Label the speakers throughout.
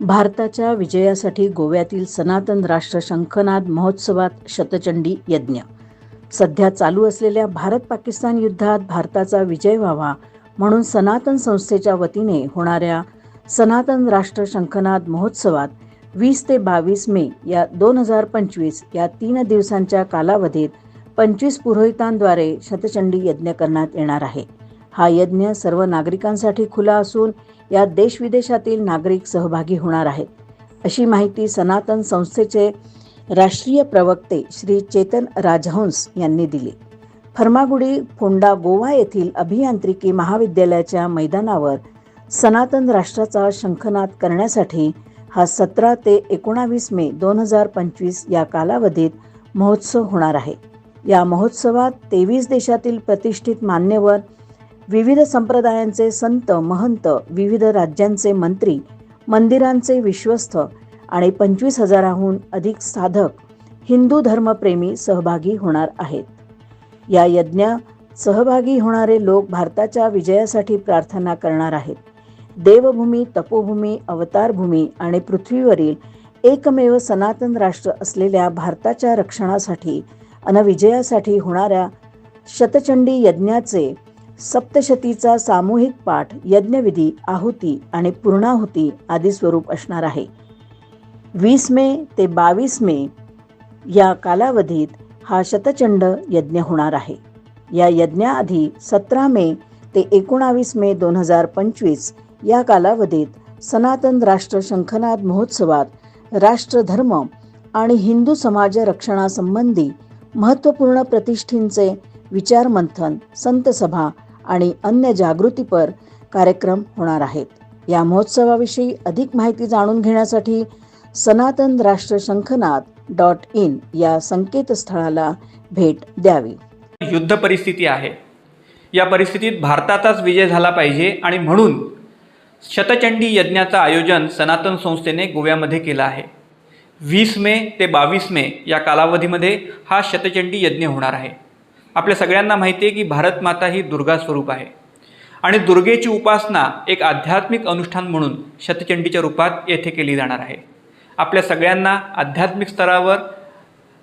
Speaker 1: भारताच्या विजयासाठी गोव्यातील सनातन राष्ट्र शंखनाद महोत्सवात शतचंडी यज्ञ. सध्या चालू असलेल्या भारत पाकिस्तान युद्धात भारताचा विजय व्हावा म्हणून सनातन संस्थेच्या वतीने होणाऱ्या सनातन राष्ट्र शंखनाद महोत्सवात वीस ते बावीस मे या दोन हजार पंचवीस या तीन दिवसांच्या कालावधीत पंचवीस पुरोहितांद्वारे शतचंडी यज्ञ करण्यात येणार आहे. हा यज्ञ सर्व नागरिकांसाठी खुला असून यात देशविदेशातील नागरिक सहभागी होणार आहेत. अशी माहिती सनातन संस्थेचे राष्ट्रीय प्रवक्ते श्री चेतन राजहंस यांनी दिली. फर्मागुडी फोंडा गोवा येथील अभियांत्रिकी महाविद्यालयाच्या मैदानावर सनातन राष्ट्राचा शंखनाद करण्यासाठी हा सतरा ते एकोणावीस मे दोन हजार पंचवीस या कालावधीत महोत्सव होणार आहे. या महोत्सवात तेवीस देशातील प्रतिष्ठित मान्यवर विविध संप्रदायांचे संत महंत विविध राज्यांचे मंत्री मंदिरांचे विश्वस्त आणि पंचवीस हजाराहून अधिक साधक हिंदू धर्मप्रेमी सहभागी होणार आहेत. या यज्ञात सहभागी होणारे लोक भारताच्या विजयासाठी प्रार्थना करणार आहेत. देवभूमी तपोभूमी अवतारभूमी आणि पृथ्वीवरील एकमेव सनातन राष्ट्र असलेल्या भारताच्या रक्षणासाठी अन विजयासाठी होणाऱ्या शतचंडी यज्ञाचे सप्तशतीचा सामूहिक पाठ यज्ञविधी आहुती आणि पूर्णाहुती आदी स्वरूप असणार आहे. वीस मे ते बावीस मे या कालावधीत हा शतचंड यज्ञ होणार आहे. या यज्ञाआधी सतरा मे ते एकोणावीस मे दोन हजार पंचवीस या कालावधीत सनातन राष्ट्र शंखनाद महोत्सवात राष्ट्रधर्म आणि हिंदू समाज रक्षणासंबंधी महत्त्वपूर्ण प्रतिष्ठींचे विचारमंथन संतसभा आणि अन्य जागृतीपर कार्यक्रम होणार आहेत. या महोत्सवाविषयी अधिक माहिती जाणून घेण्यासाठी सनातन राष्ट्र शंखनाथ डॉट इन या संकेतस्थळाला भेट द्यावी.
Speaker 2: युद्ध परिस्थिती आहे. या परिस्थितीत भारताचाच विजय झाला पाहिजे आणि म्हणून शतचंडी यज्ञाचं आयोजन सनातन संस्थेने गोव्यामध्ये केलं आहे. वीस मे ते बावीस मे या कालावधीमध्ये हा शतचंडी यज्ञ होणार आहे. आपल्या सगळ्यांना माहिती आहे की भारत माता ही दुर्गा स्वरूप आहे. आणि दुर्गेची उपासना एक आध्यात्मिक अनुष्ठान म्हणून शतचंडीच्या रूपात येथे केली जाणार आहे. आपल्या सगळ्यांना आध्यात्मिक स्तरावर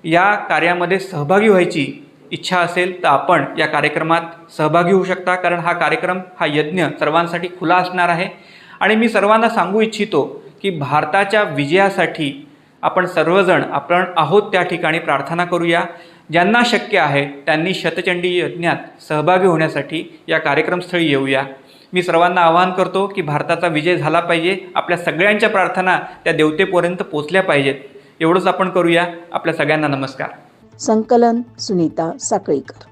Speaker 2: या कार्यामध्ये सहभागी व्हायची इच्छा असेल तर आपण या कार्यक्रमात सहभागी होऊ शकता कारण हा कार्यक्रम हा यज्ञ सर्वांसाठी खुला असणार आहे. आणि मी सर्वांना सांगू इच्छितो की भारताच्या विजयासाठी आपण सर्वजण आपण आहोत त्या ठिकाणी प्रार्थना करूया. ज्यांना शक्य आहे त्यांनी शतचंडी यज्ञात सहभागी होण्यासाठी या कार्यक्रमस्थळी येऊया. मी सर्वांना आवाहन करतो की भारताचा विजय झाला पाहिजे. आपल्या सगळ्यांच्या प्रार्थना त्या देवतेपर्यंत पोचल्या पाहिजेत. एवढंच आपण करूया. आपल्या सगळ्यांना नमस्कार.
Speaker 1: संकलन सुनीता साकळीकर.